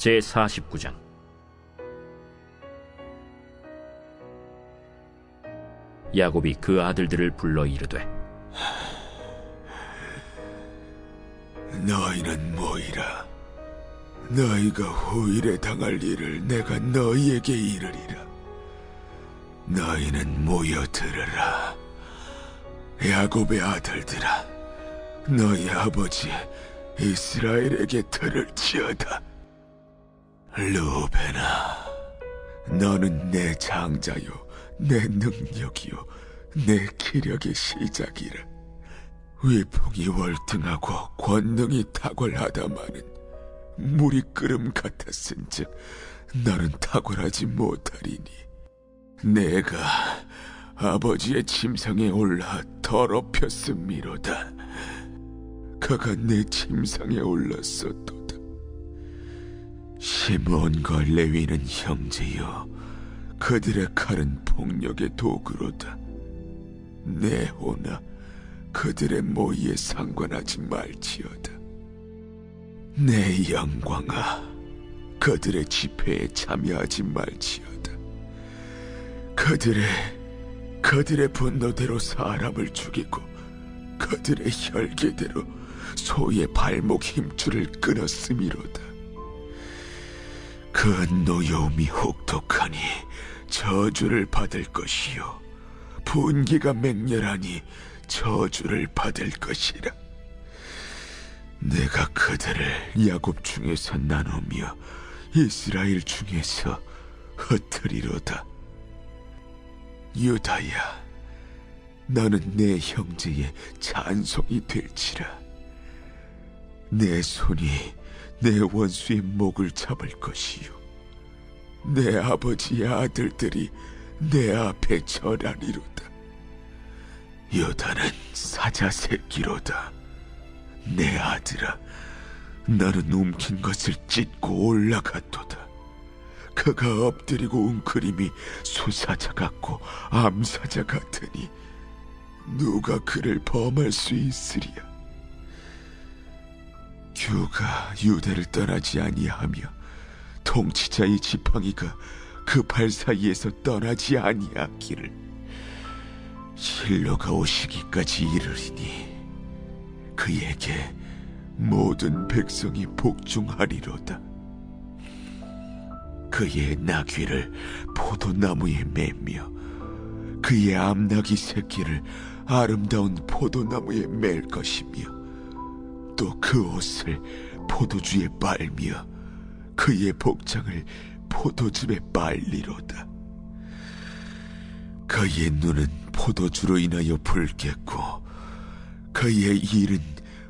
제 49장 야곱이 그 아들들을 불러 이르되 너희는 모이라. 너희가 후일에 당할 일을 내가 너희에게 이르리라. 너희는 모여 들으라. 야곱의 아들들아, 너희 아버지 이스라엘에게 들을 지어다. 루벤아, 너는 내 장자요, 내 능력이요, 내 기력의 시작이라. 위풍이 월등하고 권능이 탁월하다마는 물이 끓음 같았은즉 너는 탁월하지 못하리니 내가 아버지의 침상에 올라 더럽혔음이로다 그가 내 침상에 올랐었도다 시므온과 레위는 형제여 그들의 칼은 폭력의 도구로다 내 호나 그들의 모의에 상관하지 말지어다. 내 영광아, 그들의 집회에 참여하지 말지어다. 그들의 그들의 분노대로 사람을 죽이고 그들의 혈기대로 소의 발목 힘줄을 끊었음이로다. 그 노여움이 혹독하니 저주를 받을 것이요 분기가 맹렬하니 저주를 받을 것이라. 내가 그들을 야곱 중에서 나누며 이스라엘 중에서 흩트리로다. 유다야, 너는 내 형제의 찬송이 될지라. 내 손이 내 원수의 목을 잡을 것이요. 내 아버지의 아들들이 내 앞에 절하리로다. 여다는 사자 새끼로다. 내 아들아, 나는 움킨 것을 찢고 올라갔도다. 그가 엎드리고 웅크림이 수사자 같고 암사자 같으니 누가 그를 범할 수 있으리 야. 규가 유대를 떠나지 아니하며 통치자의 지팡이가 그 발 사이에서 떠나지 아니하기를 실로가 오시기까지 이르리니 그에게 모든 백성이 복종하리로다. 그의 나귀를 포도나무에 매며 그의 암나귀 새끼를 아름다운 포도나무에 맬 것이며 또 그 옷을 포도주에 빨며 그의 복장을 포도즙에 빨리로다. 그의 눈은 포도주로 인하여 붉겠고 그의 일은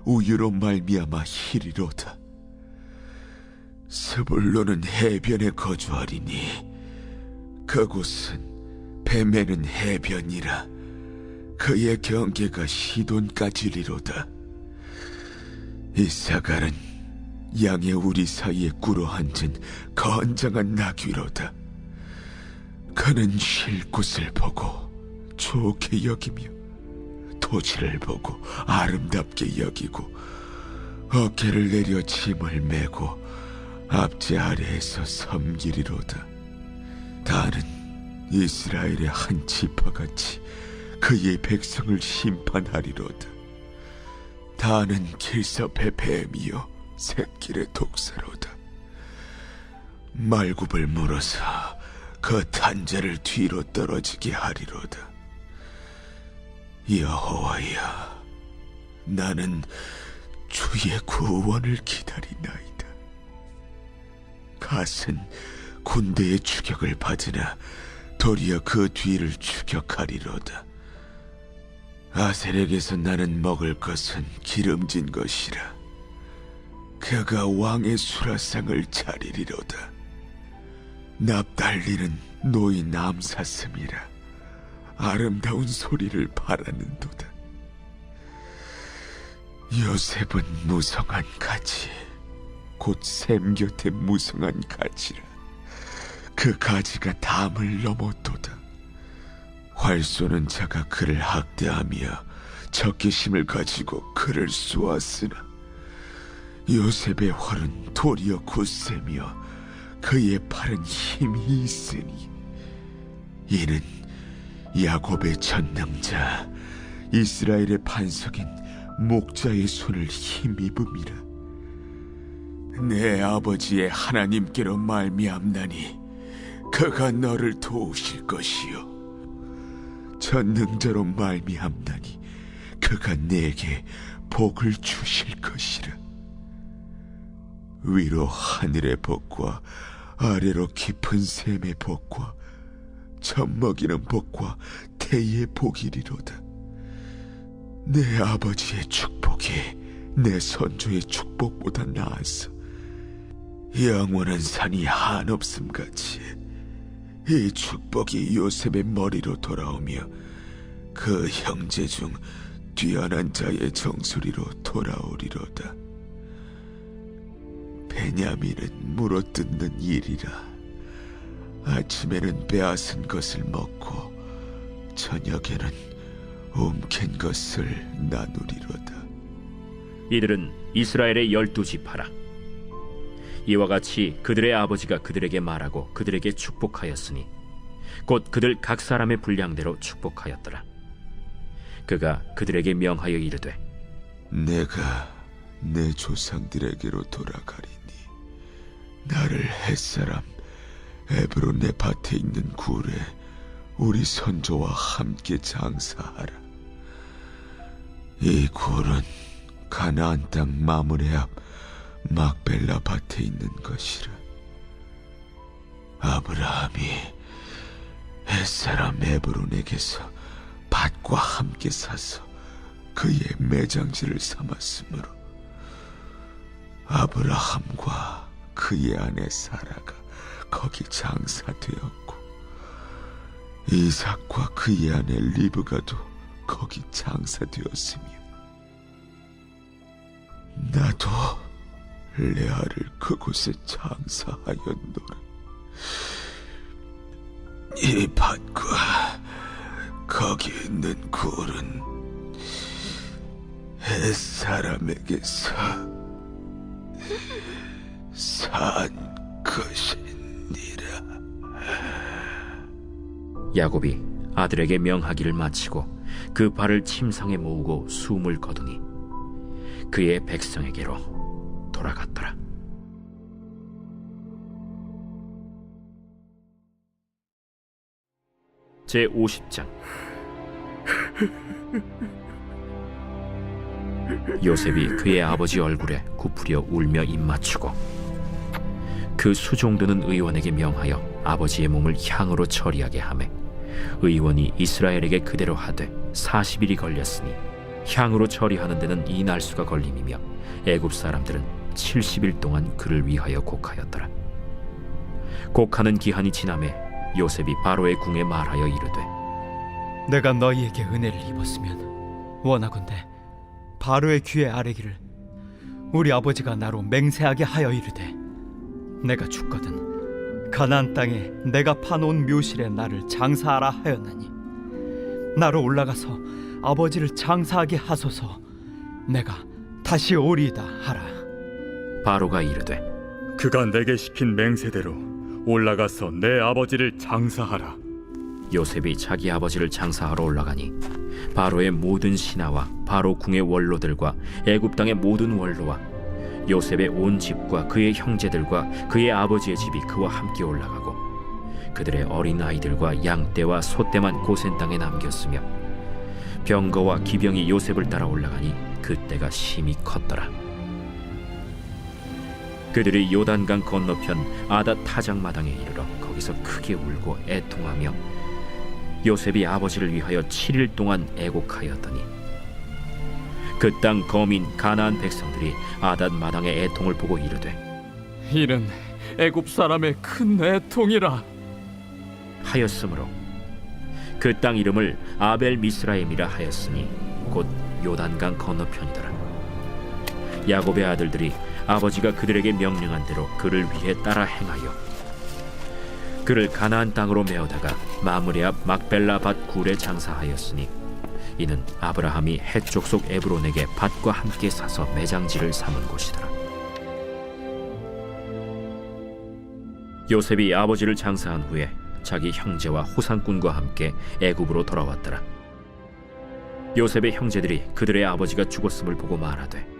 우유로 말미암아 희리로다. 스불로는 해변에 거주하리니 그곳은 뱀에는 해변이라 그의 경계가 시돈까지리로다. 이사갈은 양의 우리 사이에 꿇어 앉은 건장한 나귀로다. 그는 쉴 곳을 보고 좋게 여기며 토지를 보고 아름답게 여기고 어깨를 내려 짐을 메고 앞제 아래에서 섬기리로다. 다는 이스라엘의 한 지파같이 그의 백성을 심판하리로다. 다는 길섭의 뱀이요 새길의 독사로다. 말굽을 물어서 그 탄자를 뒤로 떨어지게 하리로다. 여호와여, 나는 주의 구원을 기다리나이다. 갓은 군대의 추격을 받으나 도리어 그 뒤를 추격하리로다. 아셀에게서 나는 먹을 것은 기름진 것이라. 그가 왕의 수라상을 차리리로다. 납달리는 노인 남사슴이라 아름다운 소리를 바라는도다. 요셉은 무성한 가지, 곧 샘 곁에 무성한 가지라. 그 가지가 담을 넘었도다. 활 쏘는 자가 그를 학대하며 적개심을 가지고 그를 쏘았으나 요셉의 활은 도리어 굳세며 그의 팔은 힘이 있으니 이는 야곱의 전능자 이스라엘의 반석인 목자의 손을 힘입음이라. 내 아버지의 하나님께로 말미암나니 그가 너를 도우실 것이요 전능자로 말미암나니 그가 내게 복을 주실 것이라. 위로 하늘의 복과 아래로 깊은 샘의 복과 젖먹이는 복과 태의 복이리로다. 내 아버지의 축복이 내 선조의 축복보다 나았어 영원한 산이 한없음 같이 이 축복이 요셉의 머리로 돌아오며 그 형제 중 뛰어난 자의 정수리로 돌아오리로다. 베냐민은 물어뜯는 일이라. 아침에는 빼앗은 것을 먹고 저녁에는 움킨 것을 나누리로다. 이들은 이스라엘의 열두 지파라. 이와 같이 그들의 아버지가 그들에게 말하고 그들에게 축복하였으니 곧 그들 각 사람의 분량대로 축복하였더라. 그가 그들에게 명하여 이르되 내가 내 조상들에게로 돌아가리니 나를 햇사람 에브론의 밭에 있는 굴에 우리 선조와 함께 장사하라. 이 굴은 가나안 땅 마므레 앞 막벨라 밭에 있는 것이라. 아브라함이 햇사람 에브론에게서 밭과 함께 사서 그의 매장지를 삼았으므로 아브라함과 그의 아내 사라가 거기 장사되었고 이삭과 그의 아내 리브가도 거기 장사되었으며 나도 레아를 그곳에 장사하였노라 이 밭과 거기 있는 굴은 햇사람에게서 산 것이니라. 야곱이 아들에게 명하기를 마치고 그 발을 침상에 모으고 숨을 거두니 그의 백성에게로 돌아갔더라. 제 50장 요셉이 그의 아버지 얼굴에 굽으려 울며 입맞추고 그 수종드는 의원에게 명하여 아버지의 몸을 향으로 처리하게 하매 의원이 이스라엘에게 그대로 하되 40일이 걸렸으니 향으로 처리하는 데는 이 날수가 걸림이며 애굽 사람들은 70일 동안 그를 위하여 곡하였더라. 곡하는 기한이 지남에 요셉이 바로의 궁에 말하여 이르되 내가 너희에게 은혜를 입었으면 원하건대 바로의 귀에 아뢰기를 우리 아버지가 나로 맹세하게 하여 이르되 내가 죽거든 가나안 땅에 내가 파놓은 묘실에 나를 장사하라 하였나니 나로 올라가서 아버지를 장사하게 하소서. 내가 다시 오리이다 하라 바로가 이르되 그가 내게 시킨 맹세대로 올라가서 내 아버지를 장사하라. 요셉이 자기 아버지를 장사하러 올라가니 바로의 모든 신하와 바로 궁의 원로들과 애굽 땅의 모든 원로와 요셉의 온 집과 그의 형제들과 그의 아버지의 집이 그와 함께 올라가고 그들의 어린 아이들과 양떼와 소떼만 고센 땅에 남겼으며 병거와 기병이 요셉을 따라 올라가니 그때가 심히 컸더라. 그들이 요단강 건너편 아다 타작 마당에 이르러 거기서 크게 울고 애통하며 요셉이 아버지를 위하여 7일 동안 애곡하였더니 그 땅 거민 가나안 백성들이 아닷 마당의 애통을 보고 이르되 이는 애굽 사람의 큰 애통이라. 하였으므로 그 땅 이름을 아벨 미스라임이라 하였으니 곧 요단강 건너편이더라 야곱의 아들들이 아버지가 그들에게 명령한 대로 그를 위해 따라 행하여 그를 가나안 땅으로 메어다가 마무리 앞 막벨라 밭 굴에 장사하였으니 이는 아브라함이 해족 속 에브론에게 밭과 함께 사서 매장지를 삼은 곳이더라. 요셉이 아버지를 장사한 후에 자기 형제와 호산꾼과 함께 애굽으로 돌아왔더라. 요셉의 형제들이 그들의 아버지가 죽었음을 보고 말하되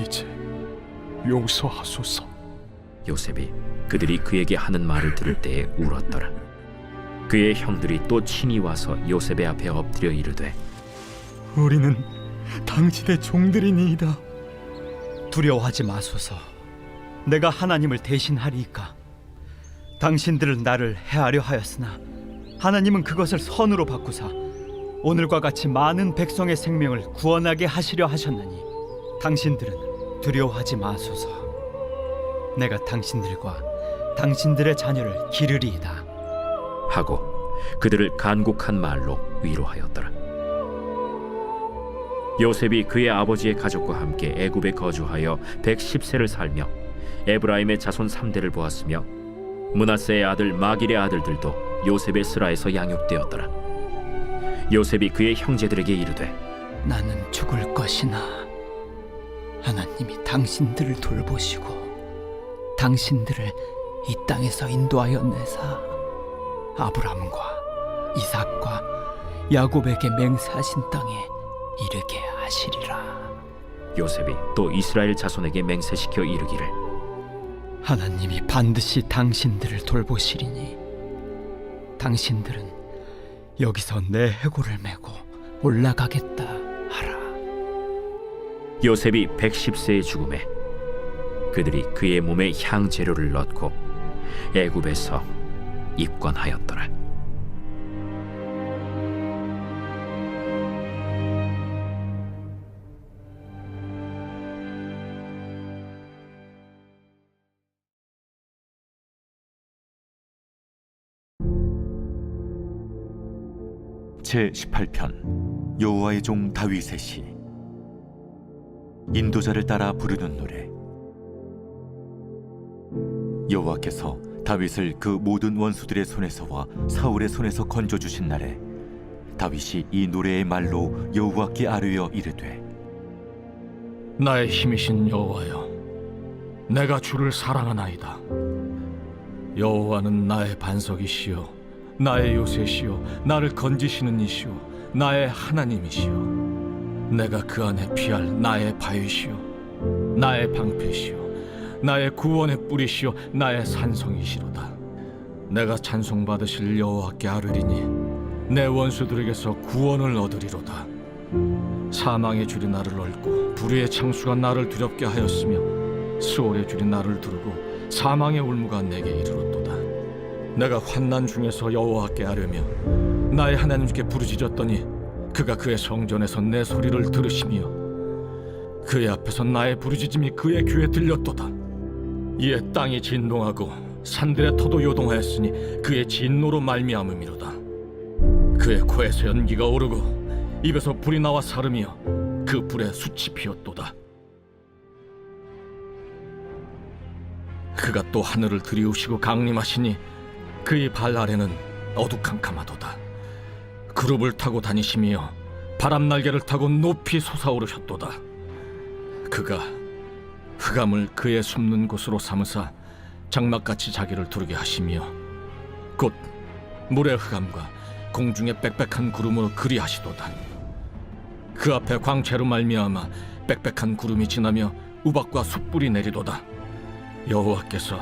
이제 용서하소서 요셉이 그들이 그에게 하는 말을 들을 때에 울었더라. 그의 형들이 또 친히 와서 요셉의 앞에 엎드려 이르되 우리는 당신의 종들이니이다. 두려워하지 마소서. 내가 하나님을 대신하리이까. 당신들은 나를 해하려 하였으나 하나님은 그것을 선으로 바꾸사 오늘과 같이 많은 백성의 생명을 구원하게 하시려 하셨나니 당신들은 두려워하지 마소서. 내가 당신들과 당신들의 자녀를 기르리이다. 하고 그들을 간곡한 말로 위로하였더라. 요셉이 그의 아버지의 가족과 함께 애굽에 거주하여 110세를 살며 에브라임의 자손 3대를 보았으며 문하세의 아들 마길의 아들들도 요셉의 스라에서 양육되었더라. 요셉이 그의 형제들에게 이르되 나는 죽을 것이나 하나님이 당신들을 돌보시고 당신들을 이 땅에서 인도하여 내사 아브람과 이삭과 야곱에게 맹세하신 땅에 이르게 하시리라. 요셉이 또 이스라엘 자손에게 맹세시켜 이르기를. 하나님이 반드시 당신들을 돌보시리니 당신들은 여기서 내 해골을 메고 올라가겠다 요셉이 110세의 죽음에 그들이 그의 몸에 향재료를 넣고 애굽에서 입관하였더라. 제 18편 여호와의 종 다윗의 시 인도자를 따라 부르는 노래. 여호와께서 다윗을 그 모든 원수들의 손에서와 사울의 손에서 건져 주신 날에 다윗이 이 노래의 말로 여호와께 아뢰어 이르되 나의 힘이신 여호와여 내가 주를 사랑하나이다. 여호와는 나의 반석이시요 나의 요새시요 나를 건지시는 이시요 나의 하나님이시요 내가 그 안에 피할 나의 바위시요 나의 방패시요 나의 구원의 뿌리시요 나의 산성이시로다. 내가 찬송받으실 여호와께 아뢰리니 내 원수들에게서 구원을 얻으리로다. 사망의 줄이 나를 얽고 불의의 창수가 나를 두렵게 하였으며 수월의 줄이 나를 두르고 사망의 울무가 내게 이르렀도다. 내가 환난 중에서 여호와께 아뢰며 나의 하나님께 부르짖었더니 그가 그의 성전에서 내 소리를 들으시며 그의 앞에서 나의 부르짖음이 그의 귀에 들렸도다 이에 땅이 진동하고 산들의 터도 요동하였으니 그의 진노로 말미암음이로다 그의 코에서 연기가 오르고 입에서 불이 나와 사르며 그 불에 숯이 피었도다. 그가 또 하늘을 들이우시고 강림하시니 그의 발 아래는 어두캄캄하도다. 그룹을 타고 다니시며 바람 날개를 타고 높이 솟아오르셨도다. 그가 흑암을 그의 숨는 곳으로 삼으사 장막같이 자기를 두르게 하시며 곧 물의 흑암과 공중의 빽빽한 구름으로 그리하시도다. 그 앞에 광채로 말미암아 빽빽한 구름이 지나며 우박과 숯불이 내리도다. 여호와께서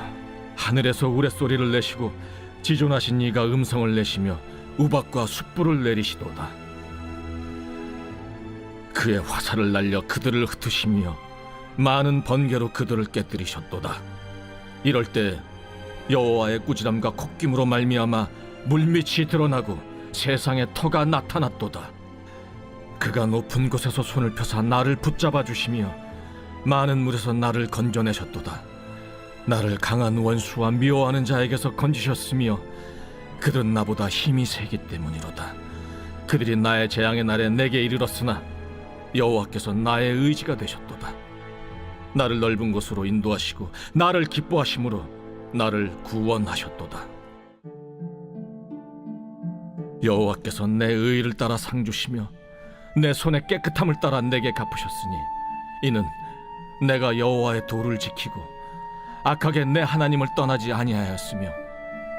하늘에서 우레소리를 내시고 지존하신 이가 음성을 내시며 우박과 숯불을 내리시도다. 그의 화살을 날려 그들을 흩으시며 많은 번개로 그들을 깨뜨리셨도다. 이럴 때 여호와의 꾸지람과 콧김으로 말미암아 물밑이 드러나고 세상에 터가 나타났도다. 그가 높은 곳에서 손을 펴사 나를 붙잡아 주시며 많은 물에서 나를 건져내셨도다. 나를 강한 원수와 미워하는 자에게서 건지셨으며 그들은 나보다 힘이 세기 때문이로다. 그들이 나의 재앙의 날에 내게 이르렀으나 여호와께서 나의 의지가 되셨도다. 나를 넓은 곳으로 인도하시고 나를 기뻐하심으로 나를 구원하셨도다. 여호와께서 내 의를 따라 상 주시며 내 손의 깨끗함을 따라 내게 갚으셨으니 이는 내가 여호와의 도를 지키고 악하게 내 하나님을 떠나지 아니하였으며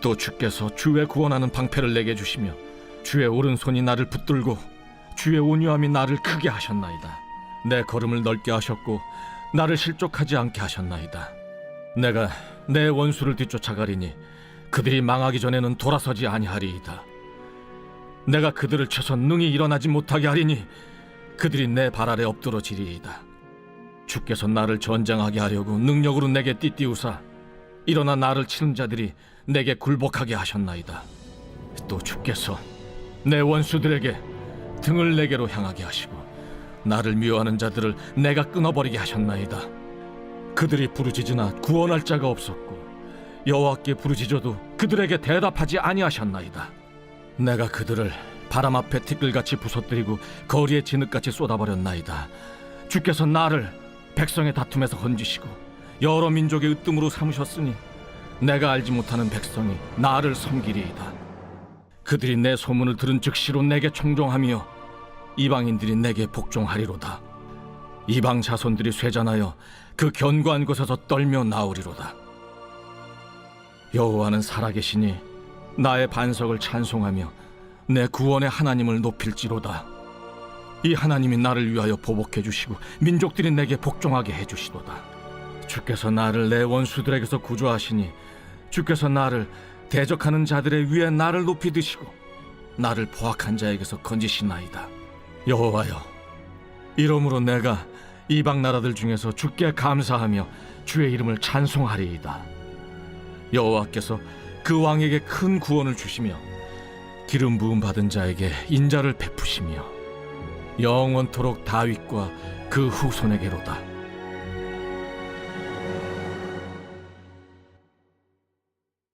또 주께서 주의 구원하는 방패를 내게 주시며 주의 오른손이 나를 붙들고 주의 온유함이 나를 크게 하셨나이다. 내 걸음을 넓게 하셨고 나를 실족하지 않게 하셨나이다. 내가 내 원수를 뒤쫓아가리니 그들이 망하기 전에는 돌아서지 아니하리이다. 내가 그들을 쳐서 능히 일어나지 못하게 하리니 그들이 내 발 아래 엎드러지리이다. 주께서 나를 전장하게 하려고 능력으로 내게 띠띠우사 일어나 나를 치는 자들이 내게 굴복하게 하셨나이다. 또 주께서 내 원수들에게 등을 내게로 향하게 하시고 나를 미워하는 자들을 내가 끊어버리게 하셨나이다. 그들이 부르짖으나 구원할 자가 없었고 여호와께 부르짖어도 그들에게 대답하지 아니하셨나이다. 내가 그들을 바람 앞에 티끌같이 부서뜨리고 거리에 진흙같이 쏟아버렸나이다. 주께서 나를 백성의 다툼에서 건지시고 여러 민족의 으뜸으로 삼으셨으니 내가 알지 못하는 백성이 나를 섬기리이다. 그들이 내 소문을 들은 즉시로 내게 청종하며 이방인들이 내게 복종하리로다. 이방 자손들이 쇠잔하여 그 견고한 곳에서 떨며 나오리로다. 여호와는 살아계시니 나의 반석을 찬송하며 내 구원의 하나님을 높일지로다. 이 하나님이 나를 위하여 보복해 주시고 민족들이 내게 복종하게 해 주시도다. 주께서 나를 내 원수들에게서 구조하시니 주께서 나를 대적하는 자들의 위에 나를 높이 드시고 나를 포악한 자에게서 건지시나이다. 여호와여, 이러므로 내가 이방 나라들 중에서 주께 감사하며 주의 이름을 찬송하리이다. 여호와께서 그 왕에게 큰 구원을 주시며 기름 부음 받은 자에게 인자를 베푸시며 영원토록 다윗과 그 후손에게로다.